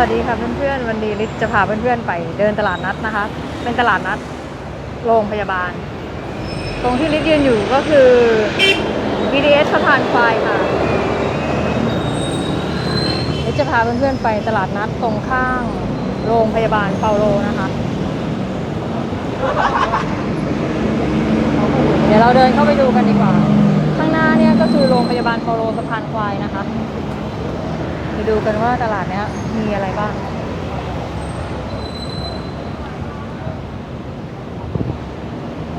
วัสดีค่ะเพื่อนๆ วันนี้ลิศจะพาเพื่อนๆไปเดินตลาดนัดนะคะ เป็นตลาดนัดโรงพยาบาล ตรงที่ลิศยืนอยู่ก็คือ BDS สะพานควายค่ะลิศจะพาเพื่อนๆไปตลาดนัดตรงข้างโรงพยาบาลเปาโลนะคะ เดี๋ยวเราเดินเข้าไปดูกันดีกว่า ข้างหน้าเนี่ยก็คือโรงพยาบาลเปาโลสะพานควายนะคะ ไปดูกันว่าตลาดเนี้ยมีอะไรบ้าง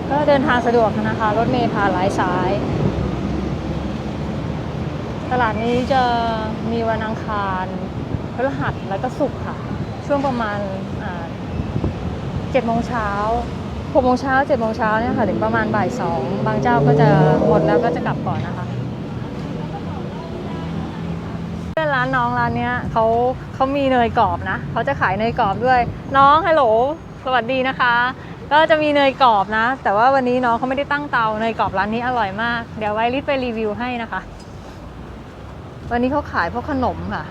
ก็เดินทางสะดวกนะคะ รถเมล์ผ่านหลายสาย ตลาดนี้จะมีวันอังคารพฤหัสแล้วก็ศุกร์ค่ะ ช่วงประมาณเจ็ดโมงเช้าหกโมงเช้าเจ็ดโมงเช้าเนี่ยค่ะ ถึงประมาณบ่ายสองบางเจ้าก็จะหมดแล้วก็จะกลับก่อนนะคะ ร้านน้องร้านเนี้ยเขาเขามีเนยกรอบนะเขาจะขายเนยกรอบด้วย น้องฮัลโหลสวัสดีนะคะ ก็จะมีเนยกรอบนะ แต่ว่าวันนี้น้องเขาไม่ได้ตั้งเตาเนยกรอบร้านนี้อร่อยมาก เดี๋ยวไว้ริดไปรีวิวให้นะคะ วันนี้เขาขายพวกขนมค่ะ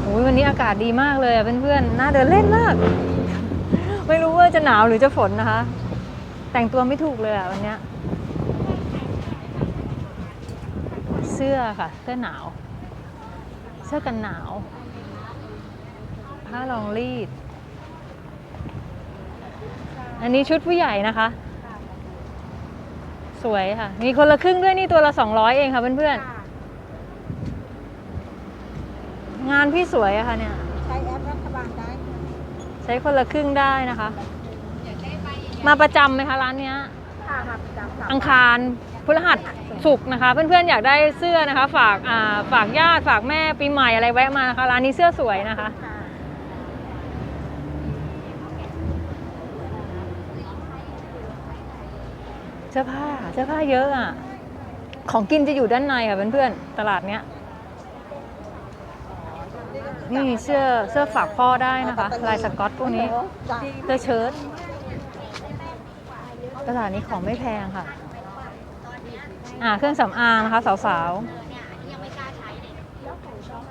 โอ้ยวันนี้อากาศดีมากเลยเพื่อนๆน่าเดินเล่นมาก ไม่รู้ว่าจะหนาวหรือจะฝนนะคะ แต่งตัวไม่ถูกเลยอะวันเนี้ย เสื้อค่ะ เสื้อหนาว เสื้อกันหนาว ผ้ารองรีด อันนี้ชุดผู้ใหญ่นะคะ สวยค่ะ มีคนละครึ่งด้วยนี่ตัวละ 200 เองค่ะเพื่อนๆ งานพี่สวยอะค่ะเนี่ย ใช้แอปรัฐบาลได้ค่ะใช้คนละครึ่งได้นะคะ มาประจำไหมคะร้านเนี้ย ค่ะค่ะจำสามอังคารพฤหัส ศุกร์นะคะ เพื่อนๆอยากได้เสื้อนะคะ ฝากอ่าฝากญาติฝากแม่ปีใหม่อะไรแวะมานะคะร้านนี้เสื้อสวยนะคะ เสื้อผ้าเสื้อผ้าเยอะอะ ของกินจะอยู่ด้านในค่ะเพื่อนๆตลาดเนี้ยนี่เสื้อเสื้อฝากพ่อได้นะคะลายสกอตพวกนี้เสื้อเชิ้ตตลาดนี้ของไม่แพงค่ะ อ่าเครื่องสำอางนะคะสาวเนี่ยอันนี้ยังไม่กล้าใช้เลยเจ้าของช่อง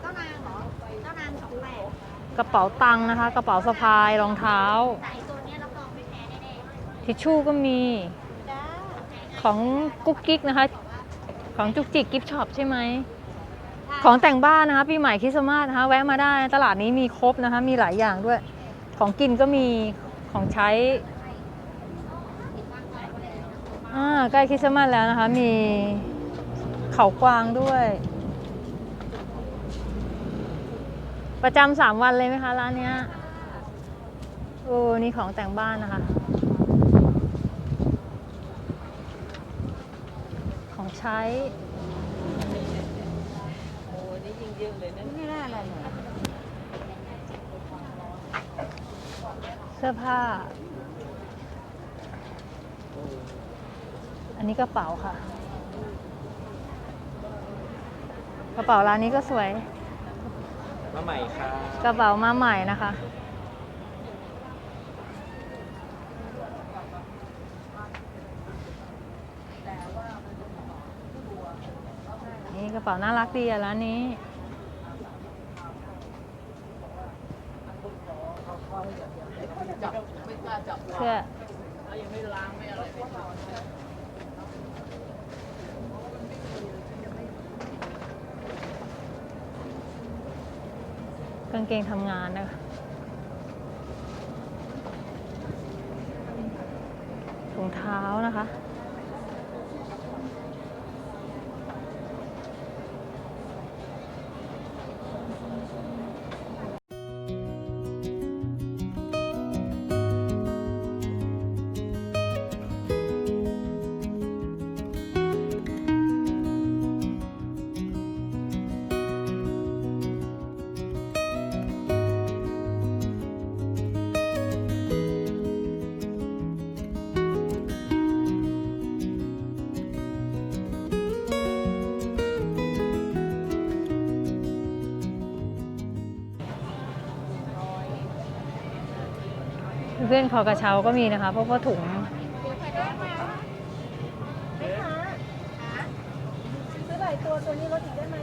เจ้านางเหรอเจ้านางสองแปดๆกระเป๋าตังค์นะคะ กระเป๋าสะพายรองเท้า แต่ไอตัวเนี้ยรับรองไม่แพ้แน่ทิชชู่ก็มีๆจ้าของกุ๊กกิ๊กนะคะ ของจุกจิกกิฟช็อปใช่ไหม ของแต่งบ้านนะคะปีใหม่คริสต์มาสนะคะแวะมาได้ตลาดนี้มีครบนะคะ มีหลายอย่างด้วย ของกินก็มีของใช้ อ่าใกล้คริสต์มาสแล้วนะคะ มีเขากวางด้วย ประจำสามวันเลยไหมคะร้านเนี้ยโอ้นี่ของแต่งบ้านนะคะ ของใช้โอ้นี่ยิงเยอะเลยนะไม่ได้อะไรเลยเสื้อผ้า อันนี้กระเป๋าค่ะ กระเป๋าร้านนี้ก็สวย มาใหม่ครับกระเป๋ามาใหม่นะคะ นี่กระเป๋าน่ารักดีอะร้านนี้ เสื้อ กางเกงทำงานนะคะถุงเท้านะคะ เพื่อนคอกระเช้าก็มีนะคะ เพราะว่าถุงส่ตัวตัวนี้ลดอีกได้ไหม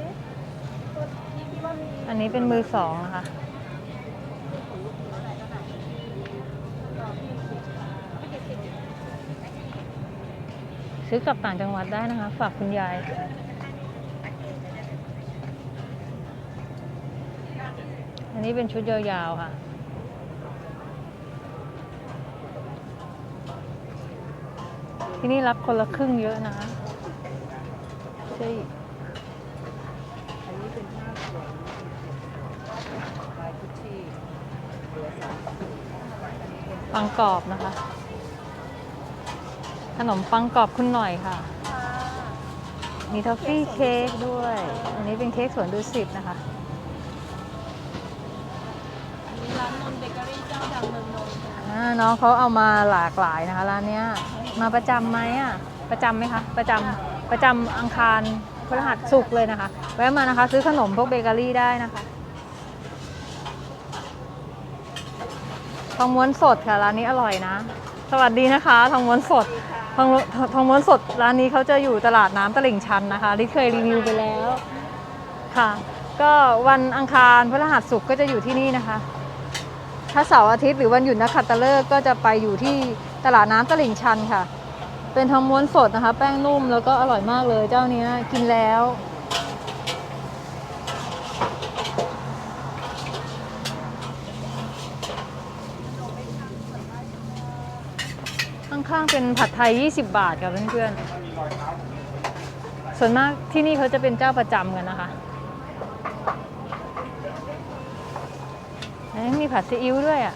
ตัวที่คิดว่ามีอันนี้เป็นมือสองนะคะซื้อกลับต่างจังหวัดได้นะคะ ฝากคุณยาย อันนี้เป็นชุดยาวๆค่ะ ที่นี่รับคนละครึ่งเยอะนะใช่อันนี้เป็นผ้าสวยลายกุชชี่เหลือสามปังกรอบนะคะ ขนมปังกรอบคุณหน่อยค่ะ มีทอฟฟี่เค้กด้วย อันนี้เป็นเค้กสวนดุสิตนะคะอันนี้ร้านนนท์เบเกอรี่เจ้าดังเมืองนนท์ค่ะอ่าน้องเขาเอามาหลากหลายนะคะร้านเนี้ย มาประจำไหมอะ ประจำไหมคะ ประจำประจำอังคารพฤหัสศุกร์เลยนะคะ แวะมานะคะ ซื้อขนมพวกเบเกอรี่ได้นะคะทองม้วนสดค่ะร้านนี้อร่อยนะ สวัสดีนะคะทองม้วนสดทองทองม้วนสดร้านนี้เขาจะอยู่ตลาดน้ำตลิ่งชันนะคะที่เคยรีวิวไปแล้วค่ะ ก็วันอังคารพฤหัสศุกร์ก็จะอยู่ที่นี่นะคะ ถ้าเสาร์อาทิตย์หรือวันหยุดนักขัตฤกษ์ก็จะไปอยู่ที่ ตลาดน้ำตลิ่งชันค่ะ เป็นทองม้วนสดนะคะ แป้งนุ่มแล้วก็อร่อยมากเลยเจ้าเนี้ยกินแล้วข้างๆเป็นผัดไทย 20 บาทค่ะเพื่อนๆ ส่วนมากที่นี่เขาจะเป็นเจ้าประจำกันนะคะมีผัดซีอิ๊วด้วยอะ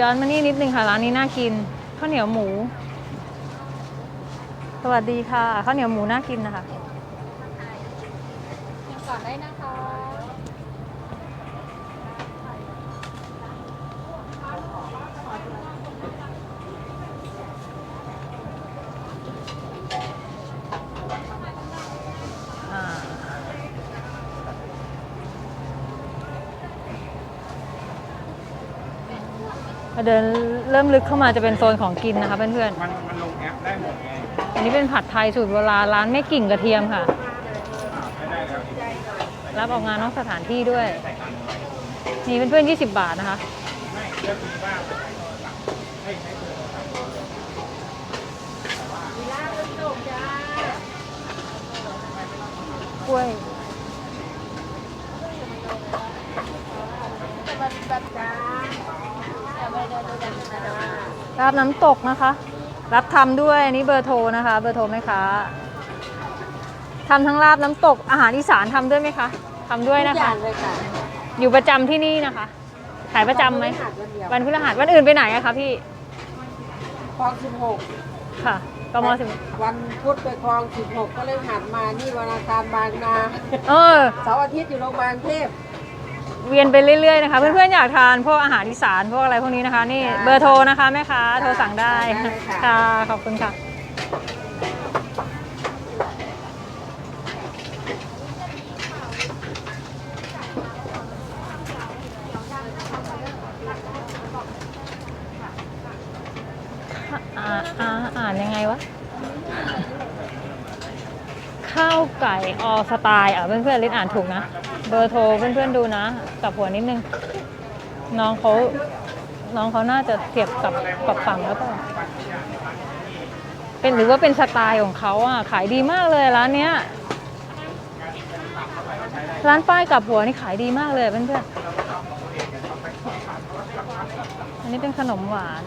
ย้อนมานี่นิดนึงค่ะร้านนี้น่ากินข้าวเหนียวหมู สวัสดีค่ะข้าวเหนียวหมูน่ากินนะคะก่อนได้นะ เดินเริ่มลึกเข้ามาจะเป็นโซนของกินนะคะเพื่อนมันมันลงแอปได้หมดไงๆ อันนี้เป็นผัดไทยสูตรโบราณร้านแม่กิ่งกระเทียมค่ะไม่ได้แล้วรับออกงานนอกสถานที่ด้วย นี่เพื่อนๆ20 บาทนะคะ ไม่เลือกมีบ้างให้ให้เธอกล้วย รับน้ำตกนะคะ รับทำด้วยอันนี้เบอร์โทรนะคะ เบอร์โทรไหมคะทำทั้งลาบน้ำตกอาหารอีสานทำด้วยไหมคะทำด้วยนะคะเลยค่ะอยู่ประจำที่นี่นะคะ ขายประจำไหม วันพฤหัสวันเดียววันพฤหัสวันอื่นไปไหนอะคะพี่ คลองสิบหกค่ะกมสิบวันพุธไปคลองสิบหกก็เลยหัดมานี่วันอังคารบางนา เออ เสาร์อาทิตย์อยู่โรงพยาบาลเทพ เวียนไปเรื่อยๆนะคะ เพื่อนๆอยากทานพวกอาหารอีสานพวกอะไรพวกนี้นะคะ นี่ค่ะเบอร์โทรนะคะแม่ค้าโทรสั่งได้ได้เลยค่ะ ค่ะขอบคุณค่ะ อ่าอ่าอ่านยังไงวะ ข้าวไก่ออสไตล์อะเพื่อนๆลินอ่านถูกนะ เบอร์โทรเพื่อนๆดูนะกับหัวนิดนึง น้องเขาน้องเขาน่าจะเสียบกับกับฝั่งแล้วเปล่าเป็นหรือว่าเป็นสไตล์ของเขาอะขายดีมากเลยร้านเนี้ย ร้านป้ายกับหัวนี่ขายดีมากเลยเพื่อนๆอันนี้เป็นขนมหวาน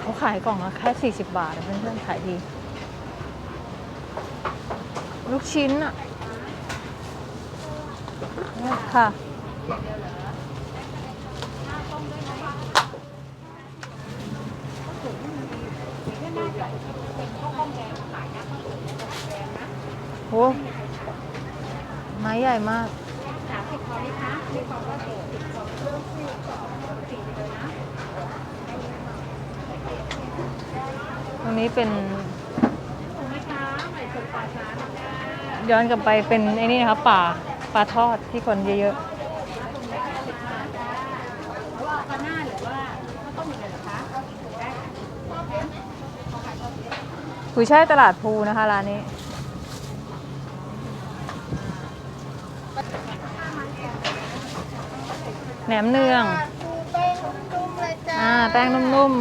เขาขายกล่องละแค่40 บาทเพื่อนๆขายดี ลูกชิ้นอะค่ะ โห ไม้ใหญ่มาก สามสิบพอไหมคะมีความว่าสี่สิบพอเริ่มสี่สิสี่เลยนะตรงนี้เป็นถูกไหมคะใหม่สุดปลาช้านะค ย้อนกลับไปเป็นไอ้นี่นะคะป่าปลาทอดที่คนเยอะเพราะว่าปลาหน้าหรือว่าข้าวต้มอย่างไรเหรอคะได้ค่ะๆกุยช่ายตลาดภูนะคะร้านนี้แหนมเนืองปูแป้งนุ่มๆเลยจ้าอ่าแป้งนุ่ม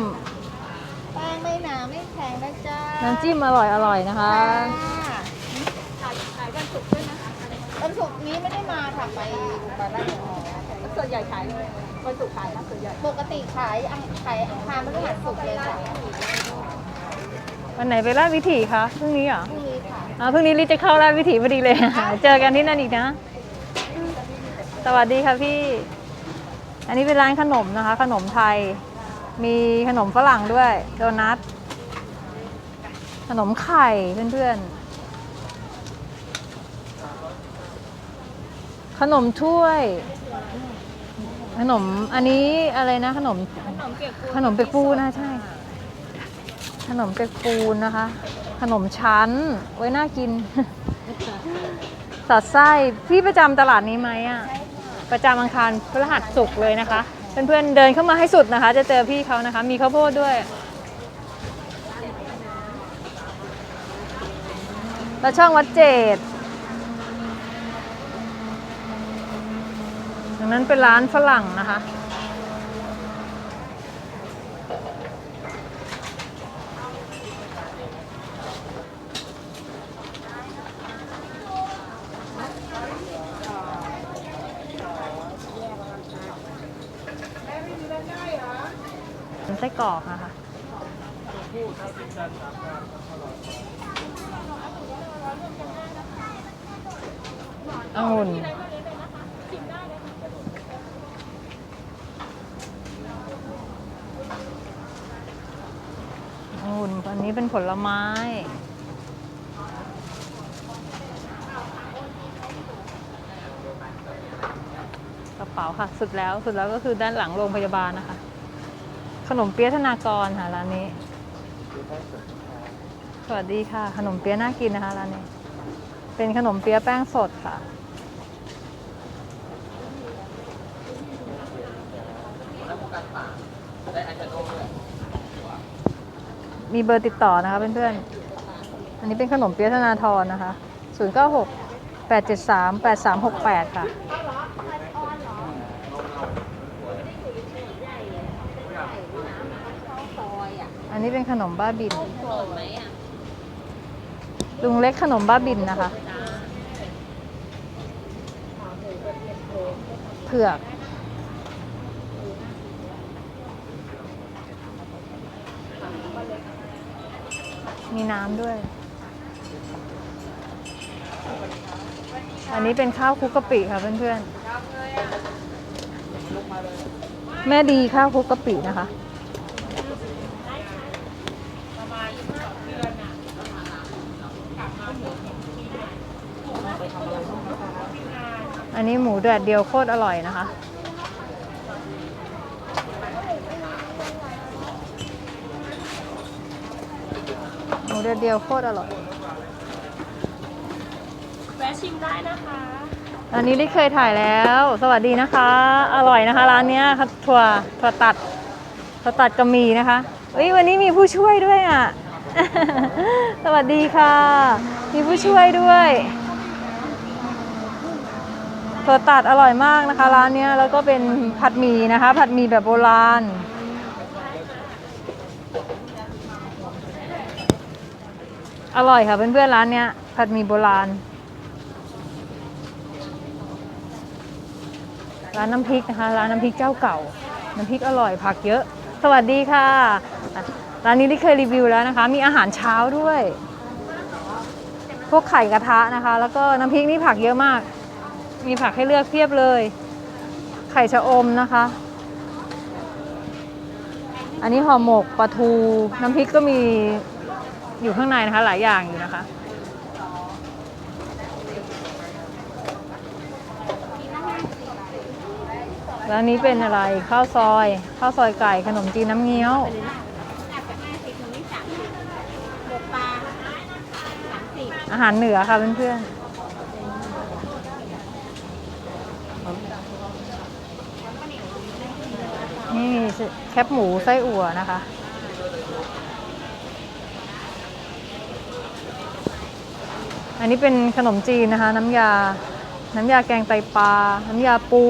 แป้งไม่หนาไม่แข็งนะจ้าๆน้ำจิ้มอร่อยๆนะคะขายขายวันศุกร์ด้วยนะ วันศุกร์นี้ไม่ได้มาค่ะไปบาร์ไร่ส่วนใหญ่ขายเลยวันศุกร์ขายนะส่วนใหญ่ปกติขายอังขายอังคารพฤหัสศุกร์เลยค่ะวันไหนไปราชวิถีคะพรุ่งนี้เหรอพรุ่งนี้ค่ะอ่าพรุ่งนี้ลิจะเข้าราชวิถีพอดีเลย เจอกันที่นั่นอีกนะ สวัสดีค่ะพี่ อันนี้เป็นร้านขนมนะคะ ขนมไทย มีขนมฝรั่งด้วย โดนัท ขนมไข่เพื่อนๆ ขนมถ้วย ขนมอันนี้อะไรนะ ขนมขนมเปียกปูขนมเป็กปูนะใช่ ขนมเป็กปูนนะคะ ขนมชั้นไว้น่ากินสอดไส้พี่ประจำตลาดนี้ไหมอะประจำอังคารพฤหัสศุกร์เลยนะคะเพื่อนๆเดินเข้ามาให้สุดนะคะ จะเจอพี่เขานะคะ มีข้าวโพดด้วยแล้วช่องวัดเจดดัง นั้นเป็นร้านฝรั่งนะคะ ไส้กรอกนะคะ องุ่นองุ่นอันนี้ เป็นผลไม้ กระเป๋าค่ะ สุดแล้วสุดแล้วก็คือด้านหลังโรงพยาบาลนะคะ ขนมเปี๊ยะธนากรค่ะร้านนี้ สวัสดีค่ะ ขนมเปี๊ยะน่ากินนะคะร้านนี้ เป็นขนมเปี๊ยะแป้งสดค่ะ มีเบอร์ติดต่อนะคะเพื่อนๆ อันนี้เป็นขนมเปี๊ยะธนาธรนะคะ 096 873 8368 ค่ะ อันนี้เป็นขนมบ้าบินลุงเล็กขนมบ้าบินนะคะ เผือก มีน้ำด้วย อันนี้เป็นข้าวคุกกะปิค่ะเพื่อนๆ แม่ดีข้าวคุกกะปินะคะ อันนี้หมูแดดเดียวโคตรอร่อยนะคะ หมูแดด เดียวโคตรอร่อย แวะชิมได้นะคะ อันนี้ได้เคยถ่ายแล้ว สวัสดีนะคะ อร่อยนะคะ ร้านเนี้ยค่ะถั่วถั่วตัดถั่วตัดกระมีนะคะเอ้ยวันนี้มีผู้ช่วยด้วยอะ สวัสดีค่ะ มีผู้ช่วยด้วยถั่วตัดอร่อยมากนะคะ ร้านเนี้ยแล้วก็เป็นผัดหมี่นะคะ ผัดหมี่แบบโบราณ อร่อยค่ะเพื่อนๆร้านเนี้ยผัดหมี่โบราณ ร้านน้ำพริกนะคะ ร้านน้ำพริกเจ้าเก่า น้ำพริกอร่อยผักเยอะ สวัสดีค่ะอะ ร้านนี้ที่เคยรีวิวแล้วนะคะ มีอาหารเช้าด้วย พวกไข่กระทะนะคะ แล้วก็น้ำพริกนี่ผักเยอะมาก มีผักให้เลือกเพียบเลย ไข่ชะอมนะคะ อันนี้ห่อหมกปลาทู น้ำพริกก็มี อยู่ข้างในนะคะหลายอย่างอยู่นะคะแล้วนนี้เป็นอะไรข้าวซอยข้าวซอยไก่ขนมจีนน้ำเงี้ยวอาหารเหนือค่ะเพื่อนๆนี่แคบหมูไส้อั่วนะคะ อันนี้เป็นขนมจีนนะคะ น้ำยา น้ำยาแกงไตปลา น้ำยาปู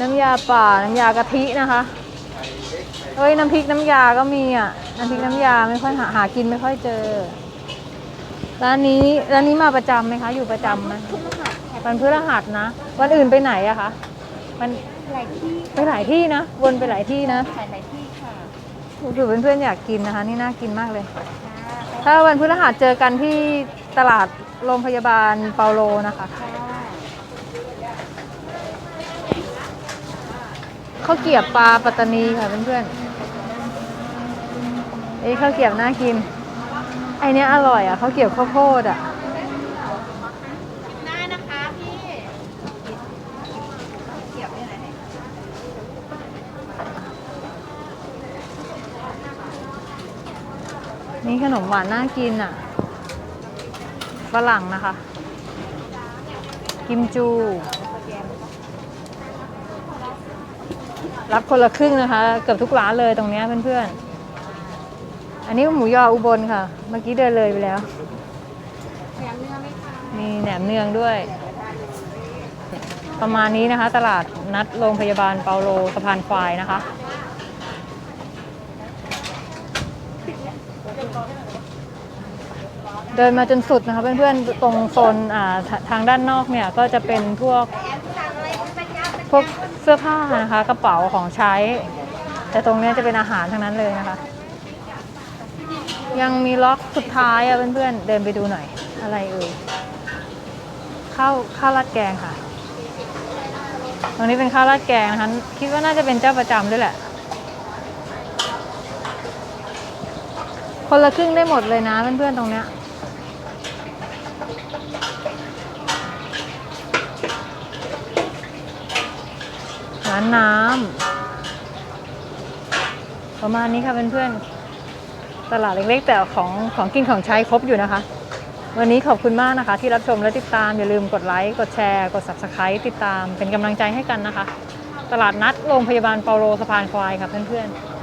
น้ำยาป่า น้ำยากะทินะคะเอ้ยน้ำพริกน้ำยาก็มีอะ น้ำพริกน้ำยาไม่ค่อยหาหากินไม่ค่อยเจอ ร้านนี้ร้านนี้มาประจำไหมคะ อยู่ประจำไหมวันพฤหัสนะ วันอื่นไปไหนอะคะมันหลายที่ไปหลายที่นะ วนไปหลายที่นะขายหลายที่ค่ะถือเพื่อนๆอยากกินนะคะ นี่น่ากินมากเลยค่ะถ้าวันพฤหัสเจอกันที่ ตลาดโรงพยาบาลเปาโลนะคะค่ะข้าวเกรียบปลาปัตตานีค่ะเพื่อนๆเอ้ยข้าวเกรียบน่ากิน ไอเนี้ยอร่อยอะข้าวเกรียบข้าวโพดอะได้นะคะพี่เกี่ยวนี่ไหนนี่ขนมหวานน่ากินอะ ฝรั่งนะคะ กิมจู รับคนละครึ่งนะคะ เกือบทุกร้านเลยตรงเนี้ยเพื่อนๆ อันนี้หมูยออุบลค่ะ เมื่อกี้เดินเลยไปแล้วแหนมเนื้อไหมคะมีแหนมเนืองด้วย ประมาณนี้นะคะ ตลาดนัดโรงพยาบาลเปาโลสะพานควายนะคะ เดินมาจนสุดนะคะเพื่อนๆตรงโซนอ่าทางด้านนอกเนี่ยก็จะเป็นพวกพวกเสื้อผ้านะคะ กระเป๋าของใช้ แต่ตรงเนี้ยจะเป็นอาหารทั้งนั้นเลยนะคะ ยังมีล็อกสุดท้ายอะเพื่อนๆเดินไปดูหน่อยอะไรเอ่ยข้าวข้าวราดแกงค่ะ ตรงนี้เป็นข้าวราดแกงนะคะคิดว่าน่าจะเป็นเจ้าประจำด้วยแหละ คนละครึ่งได้หมดเลยนะเพื่อนๆตรงเนี้ย ร้านน้ำประมาณนี้ค่ะเพื่อนๆ ตลาดเล็กๆ แต่ของของกินของใช้ครบอยู่นะคะ วันนี้ขอบคุณมากนะคะ ที่รับชมและติดตาม อย่าลืมกดไลค์กดแชร์ กด subscribe ติดตามเป็นกำลังใจให้กันนะคะ ตลาดนัดโรงพยาบาลเปาโลสะพานควายค่ะเพื่อนๆ